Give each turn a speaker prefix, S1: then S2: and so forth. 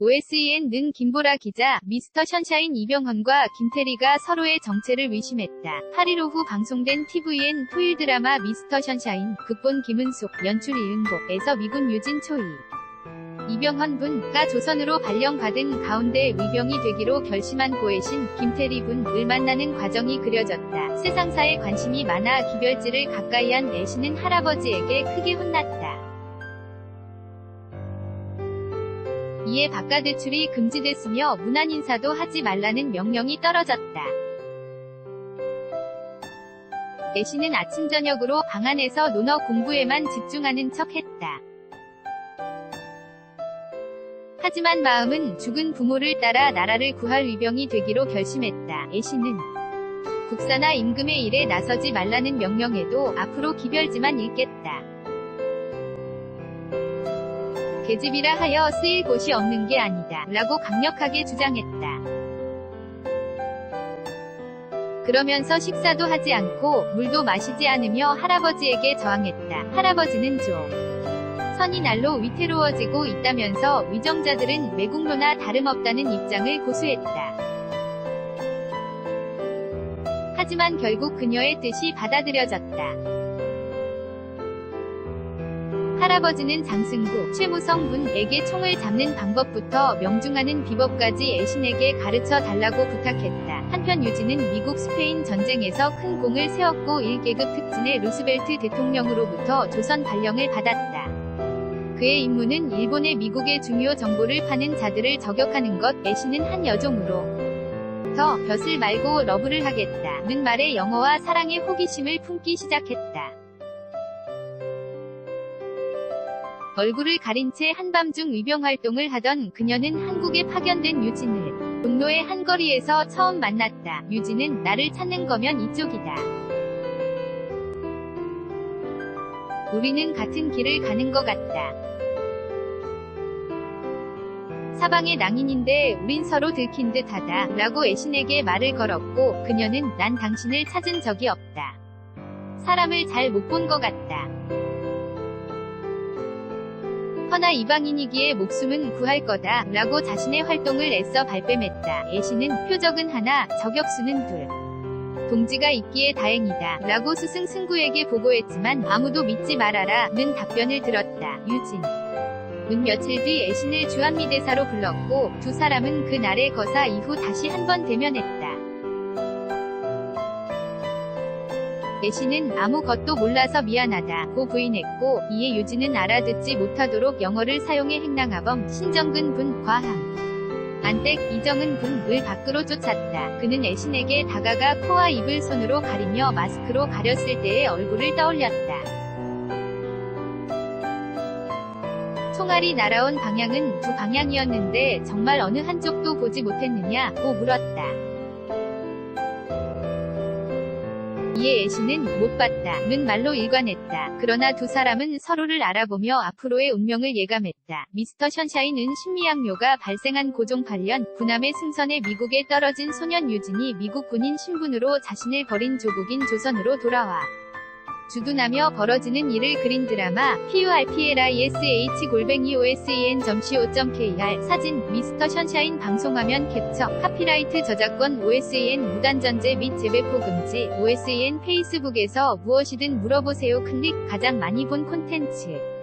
S1: OSEN는 김보라 기자, 미스터 션샤인 이병헌과 김태리가 서로의 정체를 의심했다. 8일 오후 방송된 TVN 토일 드라마 미스터 션샤인, 극본 김은숙, 연출 이은복에서 미군 유진 초이. 이병헌 분가 조선으로 발령받은 가운데 위병이 되기로 결심한 고해신 김태리 분을 만나는 과정이 그려졌다. 세상사에 관심이 많아 기별지를 가까이 한 애신은 할아버지에게 크게 혼났다. 이에 바가대출이 금지됐으며 문안 인사도 하지 말라는 명령이 떨어졌다. 애신은 아침 저녁으로 방 안에서 논어 공부에만 집중하는 척 했다. 하지만 마음은 죽은 부모를 따라 나라를 구할 위병이 되기로 결심했다. 애신은 국사나 임금의 일에 나서지 말라는 명령에도 앞으로 기별지만 읽겠다. 계집이라 하여 쓰일 곳이 없는 게 아니다. 라고 강력하게 주장했다. 그러면서 식사도 하지 않고 물도 마시지 않으며 할아버지에게 저항했다. 할아버지는 좀 선이 날로 위태로워지고 있다면서 위정자들은 매국노나 다름없다는 입장을 고수했다. 하지만 결국 그녀의 뜻이 받아들여졌다. 할아버지는 장승구, 최무성 분에게 총을 잡는 방법부터 명중하는 비법까지 애신에게 가르쳐 달라고 부탁했다. 한편 유진은 미국 스페인 전쟁에서 큰 공을 세웠고 1계급 특진의 루스벨트 대통령으로부터 조선 발령을 받았다. 그의 임무는 일본의 미국의 중요 정보를 파는 자들을 저격하는 것, 애신은 한 여종으로 더 벼슬 말고 러브를 하겠다. 는 말에 영어와 사랑의 호기심을 품기 시작했다. 얼굴을 가린 채 한밤중 위병 활동을 하던 그녀는 한국에 파견된 유진을 종로의 한 거리에서 처음 만났다. 유진은 나를 찾는 거면 이쪽이다. 우리는 같은 길을 가는 것 같다. 사방의 낭인인데 우린 서로 들킨 듯 하다. 라고 애신에게 말을 걸었고 그녀는 난 당신을 찾은 적이 없다. 사람을 잘 못 본 것 같다. 허나 이방인이기에 목숨은 구할 거다. 라고 자신의 활동을 애써 발뺌했다. 애신은 표적은 하나, 저격수는 둘. 동지가 있기에 다행이다. 라고 스승 승구에게 보고했지만 아무도 믿지 말아라. 는 답변을 들었다. 유진. 은 며칠 뒤 애신을 주한미대사로 불렀고 두 사람은 그날의 거사 이후 다시 한 번 대면했다. 애신은 아무것도 몰라서 미안하다고 부인했고 이에 유진은 알아듣지 못하도록 영어를 사용해 행랑하범 신정근 분 과항 안댁 이정은 분을 밖으로 쫓았다. 그는 애신에게 다가가 코와 입을 손으로 가리며 마스크로 가렸을 때의 얼굴을 떠올렸다. 총알이 날아온 방향은 두 방향이었는데 정말 어느 한쪽도 보지 못했느냐고 물었다. 이에 애신은 못 봤다는 말로 일관했다. 그러나 두 사람은 서로를 알아보며 앞으로의 운명을 예감했다. 미스터 션샤인은 신미양묘가 발생한 고종 8년 군함의 승선에 미국에 떨어진 소년 유진이 미국 군인 신분으로 자신을 버린 조국인 조선으로 돌아와 주둔하며 벌어지는 일을 그린 드라마 PURPLISH-OSEN.co.kr 사진 미스터 션샤인 방송화면 캡처 카피라이트 저작권 OSEN 무단전제 및 재배포 금지 OSEN 페이스북에서 무엇이든 물어보세요 클릭 가장 많이 본 콘텐츠